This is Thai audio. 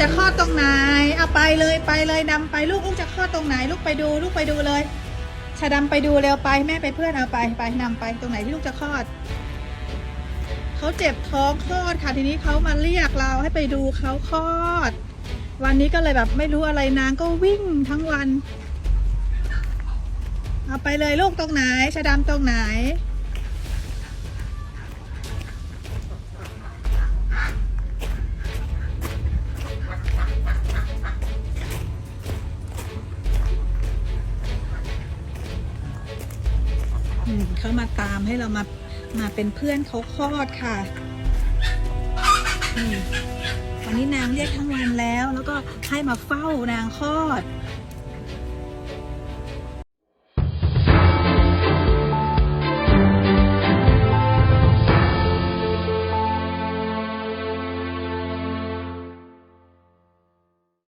จะคลอดตรงไหนเอาไปเลยไปเลยดำไปลูกลูกจะคลอดตรงไหน ลูกไปดูลูกไปดูเลยชาดำไปดูเร็วไปแม่ไปเพื่อนเอาไปไปนำไปตรงไหนที่ลูกจะคลอดเขาเจ็บท้องคลอดค่ะทีนี้เขามาเรียกเราให้ไปดูเขาคลอด วันนี้ก็เลยแบบไม่รู้อะไรนางก็วิ่งทั้งวัน เอาไปเลยลูกตรงไหนชาดำตรงไหน เขามาตามให้เรามามาเป็นเพื่อนเขาคลอดค่ะวันนี้นางเรียกทั้งวันแล้ว แล้วก็ให้มาเฝ้านางคลอด